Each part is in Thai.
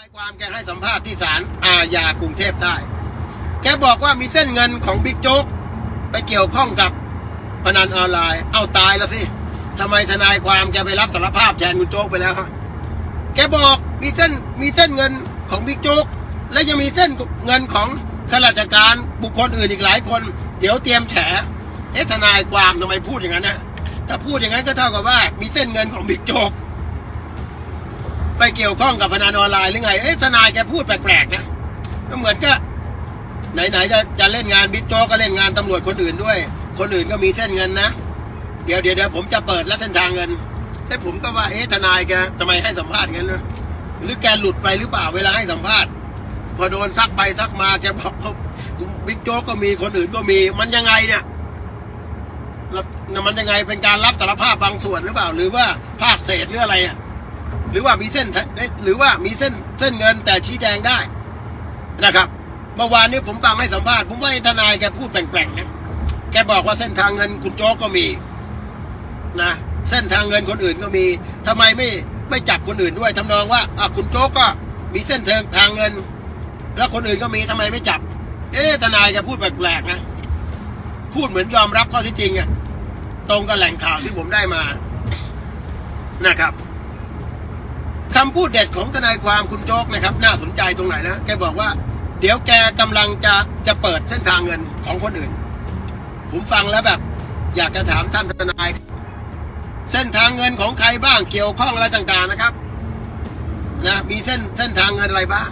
ายความแกให้สัมภาษณ์ที่ศาลอาญากรุงเทพใต้แกบอกว่ามีเส้นเงินของบิ๊กโจ๊กไปเกี่ยวข้องกับพนันออนไลน์ เอาตายแล้วสิทำไมทนายความแกไปรับสารภาพแทนคุณโจ๊กไปแล้วครับแกบอกมีเส้นมีเส้นเงินของบิ๊กโจ๊กและยังมีเส้นเงินของข้าราชการบุคคลอื่นอีกหลายคน เดี๋ยวเตรียมแฉเอ๊ะทนายความทำไมพูดอย่างนั้นนะถ้าพูดอย่างนั้นก็เท่ากับว่ามีเส้นเงินของบิ๊กโจ๊ก ไปเกี่ยวข้องกับพนันออนไลน์หรือไง เอ๊ะทนายแกพูดแปลกๆนะ ก็เหมือนก็ไหนๆจะจะเล่นงานบิ๊กโจ๊กก็เล่นงานตำรวจคนอื่นด้วย คนอื่นก็มีเส้นเงินนะ เดี๋ยวเดี๋ยวเดี๋ยวผมจะเปิดและเส้นทางเงินแต่ผมก็ว่าเอ๊ะทนายแกทำไมให้สัมภาษณ์งั้นเลยหรือแกหลุดไปหรือเปล่าเวลาให้สัมภาษณ์พอโดนซักไปซักมาแกบอกว่าบิ๊กโจ๊กก็มีคนอื่นก็มีมันยังไงเนี่ยแล้วมันยังไงเป็นการรับสารภาพบางส่วนหรือเปล่า หรือว่าภาคเศษหรืออะไรอะ หรือว่ามีเส้นหรือว่ามีเส้นเส้นเงินแต่ชี้แจงได้นะครับ เมื่อวานนี้ผมฟังให้สัมภาษณ์ผมว่าไอ้ทนายแกพูดแปลงๆนะแกบอกว่าเส้นทางเงินคุณโจ๊กก็มีนะเส้นทางเงินคนอื่นก็มีทำไมไม่ไม่จับคนอื่นด้วยทำนองว่าอะคุณโจ๊กก็มีเส้นทางทางเงิน แล้วคนอื่นก็มีทำไมไม่จับ เอ๊ทนายแกพูดแปลกๆนะพูดเหมือนยอมรับข้อที่จริงอะตรงกับแหล่งข่าวที่ผมได้มานะครับ คำพูดเด็ดของทนายความคุณโจ๊กนะครับ น่าสนใจตรงไหนนะแกบอกว่า เดี๋ยวแกกำลังจะจะเปิดเส้นทางเงินของคนอื่น ผมฟังแล้วแบบ อยากจะถามท่านทนาย เส้นทางเงินของใครบ้างเกี่ยวข้องอะไรต่างๆนะครับนะมีเส้นเส้นทางเงินอะไรบ้าง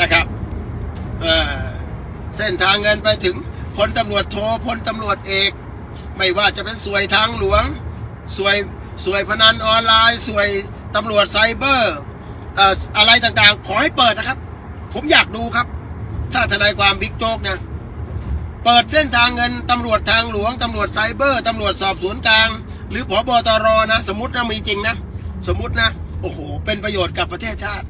นะครับเออเส้นทางเงินไปถึงพลตำรวจโทพลตำรวจเอก ไม่ว่าจะเป็นสวยทางหลวงสวยสวยพนันออนไลน์สวย ตำรวจไซเบอร์อะไรต่างๆ ขอให้เปิดนะครับ ผมอยากดูครับ ถ้าทนายความบิ๊กโจ๊กเนี่ยเปิดเส้นทางเงินตำรวจทางหลวงตำรวจไซเบอร์ตำรวจสอบสวนกลาง หรือผบตรนะ สมมตินะมีจริงนะ สมมตินะ โอ้โห เป็นประโยชน์กับประเทศชาติ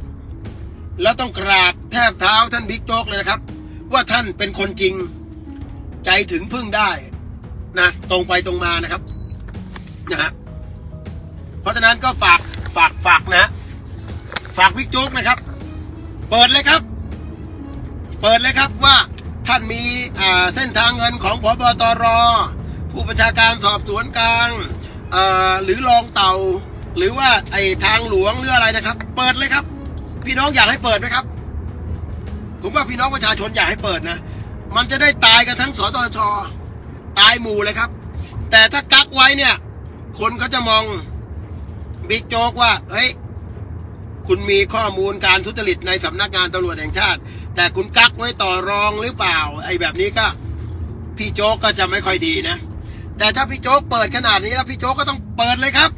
แล้วต้องกราบแทบเท้าท่านบิ๊กโจ๊กเลยนะครับ ว่าท่านเป็นคนจริง ใจถึงพึ่งได้นะ ตรงไปตรงมานะครับนะฮะเพราะฉะนั้นก็ฝาก ฝากฝากนะฝากบิ๊กโจ๊กนะครับ เปิดเลยครับ เปิดเลยครับว่าท่านมีเส้นทางเงินของพบตร ผู้บัญชาการสอบสวนกลางหรือรองเต่า หรือว่าไอทางหลวงหรืออะไรนะครับ เปิดเลยครับ พี่น้องอยากให้เปิดไหมครับ ผมว่าพี่น้องประชาชนอยากให้เปิดนะ มันจะได้ตายกันทั้งสตชตายหมู่เลยครับ แต่ถ้ากักไว้เนี่ย คนเขาจะมอง บิ๊กโจ๊กว่า เฮ้ย คุณมีข้อมูลการทุจริตในสำนักงานตำรวจแห่งชาติ แต่คุณกักไว้ต่อรองหรือเปล่า ไอ้แบบนี้ก็ พี่โจ๊กก็จะไม่ค่อยดีนะ แต่ถ้าพี่โจ๊กเปิดขนาดนี้แล้วพี่โจ๊กก็ต้องเปิดเลยครับ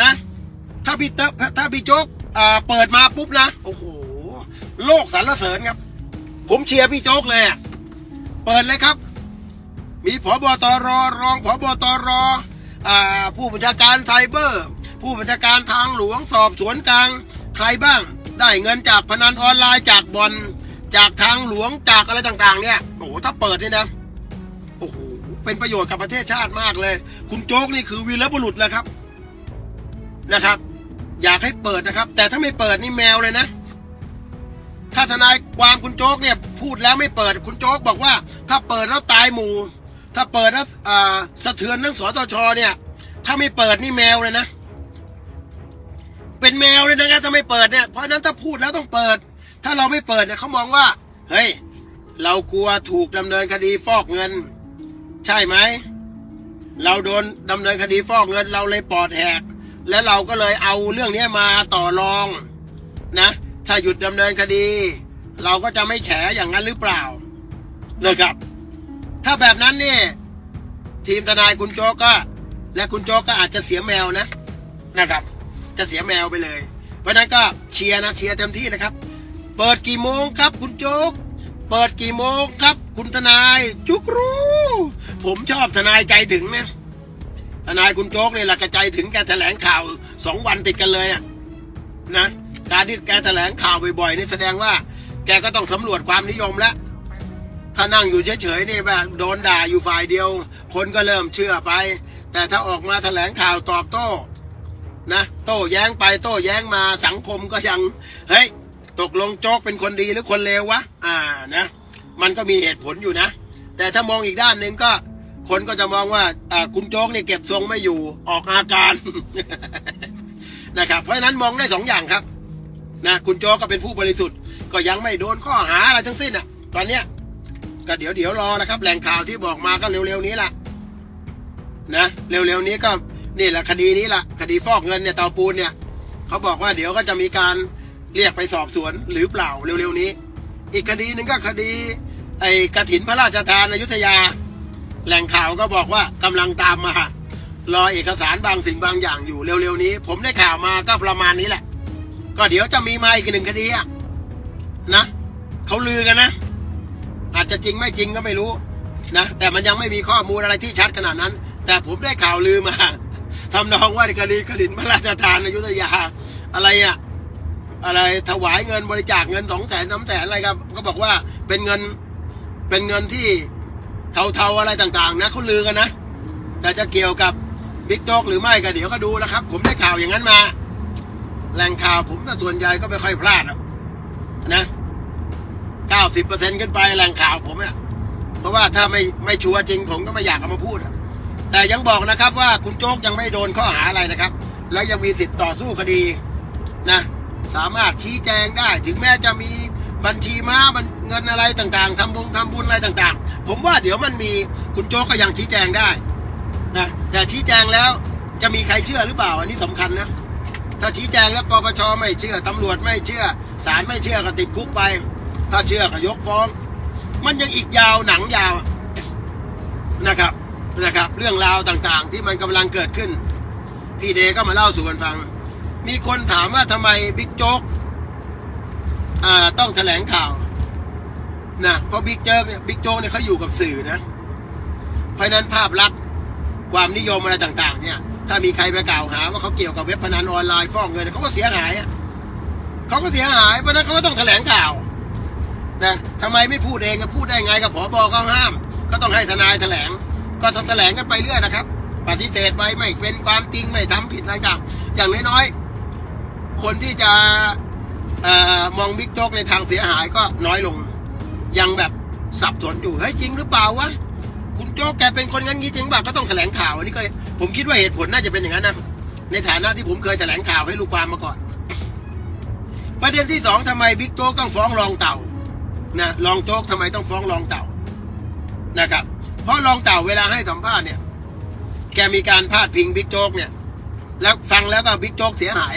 นะ ถ้าพี่เตถ้าพี่โจ๊กอ่าเปิดมาปุ๊บนะ โอ้โห โลกสรรเสริญครับ ผมเชียร์พี่โจ๊กเลยเปิดเลยครับ มีผบตรรองผบตรอ ผู้บัญชาการไซเบอร์ ผู้บัญชาการทางหลวงสอบสวนกลางใครบ้าง ได้เงินจากพนันออนไลน์จากบอลจากทางหลวงจากอะไรต่างๆ เนี่ยโอ้โหถ้าเปิดนี่นะโอ้โหเป็นประโยชน์กับประเทศชาติมากเลย คุณโจ๊กนี่คือวีรบุรุษแล้วครับนะครับ อยากให้เปิดนะครับ แต่ถ้าไม่เปิดนี่แมวเลยนะ ถ้าทนายความคุณโจ๊กเนี่ย พูดแล้วไม่เปิดคุณโจ๊กบอกว่า ถ้าเปิดแล้วตายหมู่ ถ้าเปิดแล้วอ่าสะเทือนทั้งสตชเนี่ย ถ้าไม่เปิดนี่แมวเลยนะ เป็นแมวเลยนะถ้าไม่เปิดเนี่ยเพราะฉะนั้นถ้าพูดแล้วต้องเปิด ถ้าเราไม่เปิดเนี่ยเขามองว่า เฮ้ย เรากลัวถูกดำเนินคดีฟอกเงิน ใช่ไหมเราโดนดำเนินคดีฟอกเงินเราเลยปอดแหก และเราก็เลยเอาเรื่องนี้มาต่อรองนะ ถ้าหยุดดำเนินคดี เราก็จะไม่แฉอย่างนั้นหรือเปล่านะครับ ถ้าแบบนั้นเนี่ยทีมทนายคุณโจ๊กก็ และคุณโจ๊กก็อาจจะเสียแมวนะนะครับ จะเสียแมวไปเลย เพราะฉะนั้นก็เชียร์นะเชียร์เต็มที่นะครับ เปิดกี่โมงครับคุณโจ๊กเปิดกี่โมงครับ คุณทนายจุกรู้ ผมชอบทนายใจถึงนะทนายคุณโจ๊กเนี่ยแหละกระใจถึงแกแถลงข่าวสองวันติดกันเลยอะนะการที่แกแถลงข่าวบ่อยๆนี่แสดงว่า แกก็ต้องสำรวจความนิยมแล้ว ถ้านั่งอยู่เฉยๆนี่แบบโดนด่าอยู่ฝ่ายเดียว คนก็เริ่มเชื่อไป แต่ถ้าออกมาแถลงข่าวตอบโต้ นะ โต้แย้งไปโต้แย้งมาสังคมก็ยังเฮ้ยตกลงโจ๊กเป็นคนดีหรือคนเลววะอ่านะ มันก็มีเหตุผลอยู่นะ แต่ถ้ามองอีกด้านหนึ่งก็คนก็จะมองว่าอ่าคุณโจ๊กเนี่ยเก็บทรงไม่อยู่ออกอาการนะครับ เพราะฉะนั้นมองได้สองอย่างครับนะคุณโจ๊กก็เป็นผู้บริสุทธิ์ก็ยังไม่โดนข้อหาอะไรทั้งสิ้นอะ ตอนเนี้ย ก็เดี๋ยวเดี๋ยวรอนะครับแหล่งข่าวที่บอกมาก็เร็วๆนี้แหละนะเร็วๆนี้ก็นี่แหละคดีนี้แหละคดีฟอกเงินเนี่ยเตาปูนเนี่ยเขาบอกว่าเดี๋ยวก็จะมีการเรียกไปสอบสวนหรือเปล่าเร็วๆนี้ อีกคดีหนึ่งก็คดีไอ้กระถินพระราชทานอยุธยา แหล่งข่าวก็บอกว่ากำลังตามมารอเอกสารบางสิ่งบางอย่างอยู่เร็วๆนี้ ผมได้ข่าวมาก็ประมาณนี้แหละ ก็เดี๋ยวจะมีมาอีกหนึ่งคดีอะนะเขาลือกันนะ อาจจะจริงไม่จริงก็ไม่รู้นะแต่มันยังไม่มีข้อมูลอะไรที่ชัดขนาดนั้น แต่ผมได้ข่าวลือมาทำนองว่าคดีกดินพระราชทานอยุธยา อะไรอะอะไรถวายเงินบริจาคเงินสองแสนสามแสนอะไรครับ ก็บอกว่าเป็นเงินเป็นเงินที่เทาๆอะไรต่างๆ นะเขาลือกันนะ แต่จะเกี่ยวกับบิ๊กโจ๊กหรือไม่ก็เดี๋ยวก็ดูนะครับ ผมได้ข่าวอย่างนั้นมา แหล่งข่าวผมแต่ส่วนใหญ่ก็ไม่ค่อยพลาดนะ เก้าสิบเปอร์เซ็นขึ้นไปแหล่งข่าวผมเนี่ยเพราะว่าถ้าไม่ไม่ชัวร์จริงผมก็ไม่อยากเอามาพูดอะแต่ยังบอกนะครับว่าคุณโจ๊กยังไม่โดนข้อหาอะไรนะครับ แล้วยังมีสิทธิ์ต่อสู้คดีนะสามารถชี้แจงได้ ถึงแม้จะมีบัญชีม้าเงินอะไรต่างๆทำบุญทำบุญอะไรต่างๆ ผมว่าเดี๋ยวมันมีคุณโจ๊กก็ยังชี้แจงได้นะแต่ชี้แจงแล้วจะมีใครเชื่อหรือเปล่าอันนี้สำคัญนะถ้าชี้แจงแล้วปปชไม่เชื่อตำรวจไม่เชื่อศาลไม่เชื่อก็ติดคุกไป ถ้าเชื่อก็ยกฟ้อง มันยังอีกยาวหนังยาวนะครับนะครับ เรื่องราวต่างๆ ที่มันกำลังเกิดขึ้น พี่เดก็มาเล่าสู่กันฟัง มีคนถามว่าทำไมบิ๊กโจ๊กอ่าต้องแถลงข่าวนะเพราะบิ๊กเจ๊กเนี่ยบิ๊กโจ๊กเนี่ยเขาอยู่กับสื่อนะเพราะนั้นภาพลักษณ์ความนิยมอะไรต่าง ๆ เนี่ย ถ้ามีใครไปกล่าวหาว่าเขาเกี่ยวกับเว็บพนันออนไลน์ฟอกเงินเขาก็เสียหายเขาก็เสียหายเพราะนั้นเขาก็ต้องแถลงข่าว นะทำไมไม่พูดเองก็พูดได้ไงกับผอบก็ห้าม ก็ต้องให้ทนายแถลง ก็ต้องแถลงกันไปเรื่อยนะครับ ปฏิเสธไปไม่เป็นความจริงไม่ทำผิดอะไรต่างอย่างน้อยๆ คนที่จะออมองบิ๊กโจ๊กในทางเสียหายก็น้อยลง ยังแบบสับสนอยู่เฮ้ยจริงหรือเปล่าวะคุณโจ๊กแกเป็นคนงั้นงี้จริงป่ะก็ต้องแถลงข่าวอันนี้ก็ผมคิดว่าเหตุผลน่าจะเป็นอย่างนั้นนะในฐานะที่ผมเคยแถลงข่าวให้ลูกความมาก่อน ประเด็นที่สองทำไมบิ๊กโจ๊กต้องฟ้องรองเต่า นะรองโจ๊กทำไมต้องฟ้องรองเต่านะครับ เพราะรองเต่าเวลาให้สัมภาษณ์เนี่ย แกมีการพาดพิงบิ๊กโจ๊กเนี่ย แล้วฟังแล้วก็บิ๊กโจ๊กเสียหาย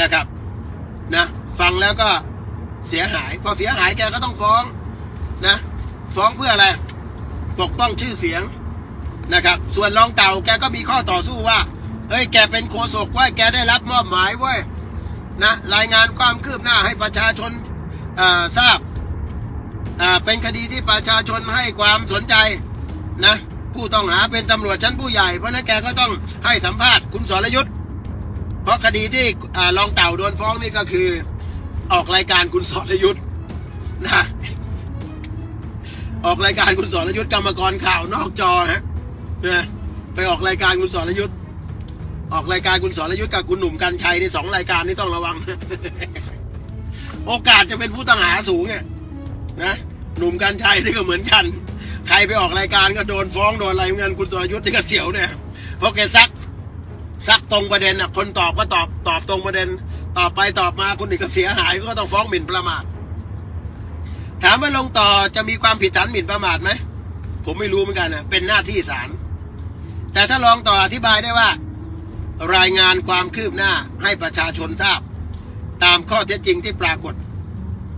นะครับนะฟังแล้วก็เสียหาย พอเสียหายแกก็ต้องฟ้องนะ ฟ้องเพื่ออะไรปกป้องชื่อเสียงนะครับ ส่วนรองเต่าแกก็มีข้อต่อสู้ว่าเฮ้ยแกเป็นโฆษกว้ยแกได้รับมอบหมายเว้ยนะรายงานความคืบหน้าให้ประชาชนาทราบ เป็นคดีที่ประชาชนให้ความสนใจนะผู้ต้องหาเป็นตำรวจชั้นผู้ใหญ่ เพราะนั้นแกก็ต้องให้สัมภาษณ์คุณสรยุทธ์เพราะคดีที่อ่ารองเต่าโดนฟ้องนี่ก็คือ ออกรายการคุณสรยุทธ์นะออกรายการคุณสรยุทธ์กรรมกรข่าวนอกจอนะฮะนะไปออกรายการคุณสรยุทธ์ออกรายการคุณสรยุทธ์กับคุณหนุ่มกัญชัยในสองรายการนี่ต้องระวัง โอกาสจะเป็นผู้ต้องหาสูงเนี่ย นะหนุ่มกัญชัยนี่ก็เหมือนกัน ใครไปออกรายการก็โดนฟ้องโดนอะไรเหมือนคุณสรยุทธ์นี่ก็เสียวเนี่ยเพราะแกซักซักตรงประเด็นอะคนตอบก็ตอบตอบตรงประเด็น ตอบไปตอบมาคนอื่ก็เสียหายก็ต้องฟ้องหมิ่นประมาทถามว่าลงต่อจะมีความผิดฐานหมิ่นประมาทไหมผมไม่รู้เหมือนกันนะเป็นหน้าที่ศาลแต่ถ้าลองต่ออธิบายได้ว่า รายงานความคืบหน้าให้ประชาชนทราบ ตามข้อเท็จจริงที่ปรากฏ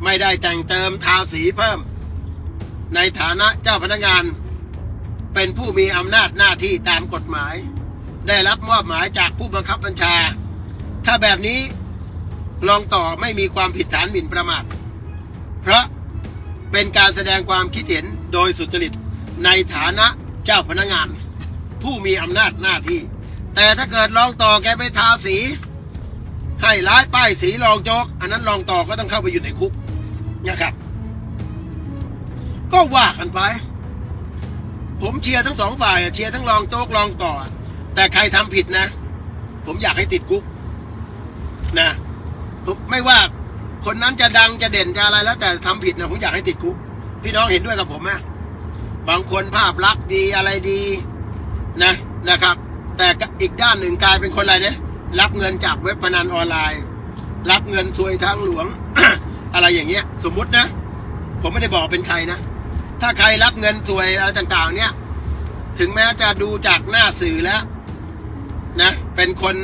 ไม่ได้แต่งเติมทาสีเพิ่ม ในฐานะเจ้าพนักงาน เป็นผู้มีอำนาจหน้าที่ตามกฎหมาย ได้รับมอบหมายจากผู้บังคับบัญชา ถ้าแบบนี้ลองต่อไม่มีความผิดฐานหมิ่นประมาท เพราะเป็นการแสดงความคิดเห็นโดยสุจริตในฐานะเจ้าพนักงาน ผู้มีอำนาจหน้าที่ แต่ถ้าเกิดลองต่อแกไปทาสี ให้ร้ายป้ายสีรองโจก อันนั้นลองต่อก็ต้องเข้าไปอยู่ในคุก นะครับ ก็ว่ากันไป ผมเชียร์ทั้งสองฝ่ายเชียร์ทั้งรองโจ๊กรองต่อ แต่ใครทำผิดนะ ผมอยากให้ติดคุกนะผมไม่ว่าคนนั้นจะดังจะเด่นจะอะไรแล้ว แต่ทำผิดนะผมอยากให้ติดคุก พี่น้องเห็นด้วยกับผมไหมบางคนภาพลักษณ์ดีอะไรดีนะนะครับ แต่อีกด้านหนึ่งกลายเป็นคนอะไรเนี่ยรับเงินจากเว็บพนันออนไลน์ รับเงินซวยทางหลวง อะไรอย่างเงี้ย สมมุตินะ ผมไม่ได้บอกเป็นใครนะ ถ้าใครรับเงินสวยอะไรต่างๆ เนี่ย ถึงแม้จะดูจากหน้าสื่อแล้วนะ เป็นคน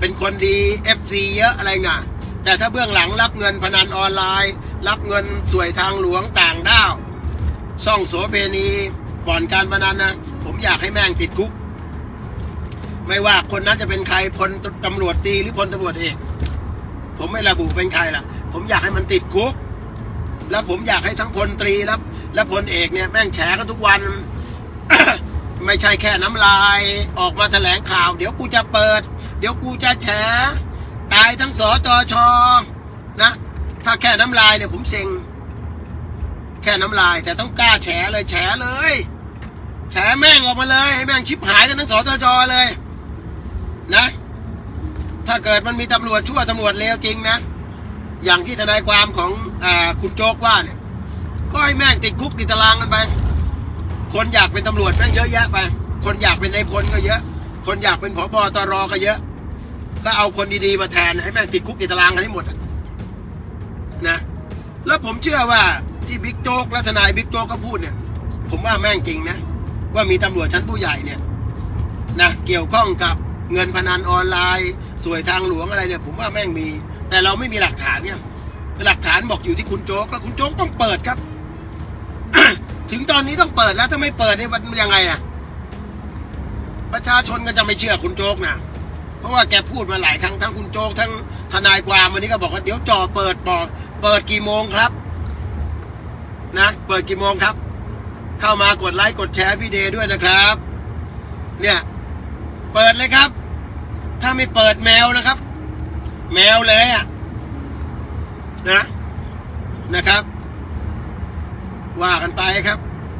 เป็นคนดี FC เยอะอะไรน่ะแต่ถ้าเบื้องหลังรับเงินพนันออนไลน์ รับเงินสวยทางหลวงต่างด้าวซ่องโสเพณีบ่อนการพนันนะผมอยากให้แม่งติดคุก ไม่ว่าคนนั้นจะเป็นใครพลตำรวจตีหรือพลตำรวจเอกผมไม่ระบุเป็นใครล่ะ ผมอยากให้มันติดคุก แล้วผมอยากให้ทั้งพลตรีและและพลเอกเนี่ยแม่งแฉกันทุกวัน ไม่ใช่แค่น้ำลาย ออกมาแถลงข่าว เดี๋ยวกูจะเปิด เดี๋ยวกูจะแฉตายทั้งสตชนะถ้าแค่น้ำลายเนี่ยผมเซ็งแค่น้ำลาย แต่ต้องกล้าแฉเลยแฉเลย แฉแม่งออกมาเลยให้แม่งชิบหายกันทั้งสตชเลย นะ ถ้าเกิดมันมีตำรวจชั่วตำรวจเลวจริงนะ อย่างที่ทนายความของอคุณโจ๊กว่าเนี่ยก็ให้แม่งติดคุกติดตารางกันไป คนอยากเป็นตำรวจแม่งเยอะแยะไป คนอยากเป็นนายพลก็เยอะ คนอยากเป็นผบตรก็เยอะ ก็เอาคนดีๆมาแทนให้แม่งติดคุกติดตารางกันให้หมดนะ แล้วผมเชื่อว่าที่บิ๊กโจ๊กและทนายบิ๊กโจ๊กเขาพูดเนี่ย ผมว่าแม่งจริงนะ ว่ามีตำรวจชั้นผู้ใหญ่เนี่ยนะเกี่ยวข้องกับเงินพนันออนไลน์ สวยทางหลวงอะไรเนี่ย ผมว่าแม่งมี แต่เราไม่มีหลักฐานเนี่ยหลักฐานบอกอยู่ที่คุณโจ๊กแล้วคุณโจ๊กต้องเปิดครับ ถึงตอนนี้ต้องเปิดแล้วถ้าไม่เปิดเนี่ยมันยังไงอะประชาชนก็จะไม่เชื่อคุณโจ๊กนะเพราะว่าแกพูดมาหลายครั้งทั้งคุณโจ๊กทั้งทนายความวันนี้ก็บอกว่าเดี๋ยวจอเปิดปอเปิดกี่โมงครับนะเปิดกี่โมงครับ เข้ามากดไลค์กดแชร์พี่เดย์ด้วยนะครับ เนี่ย เปิดเลยครับ ถ้าไม่เปิดแมวนะครับ แมวเลยอะนะนะครับ ว่ากันไปครับ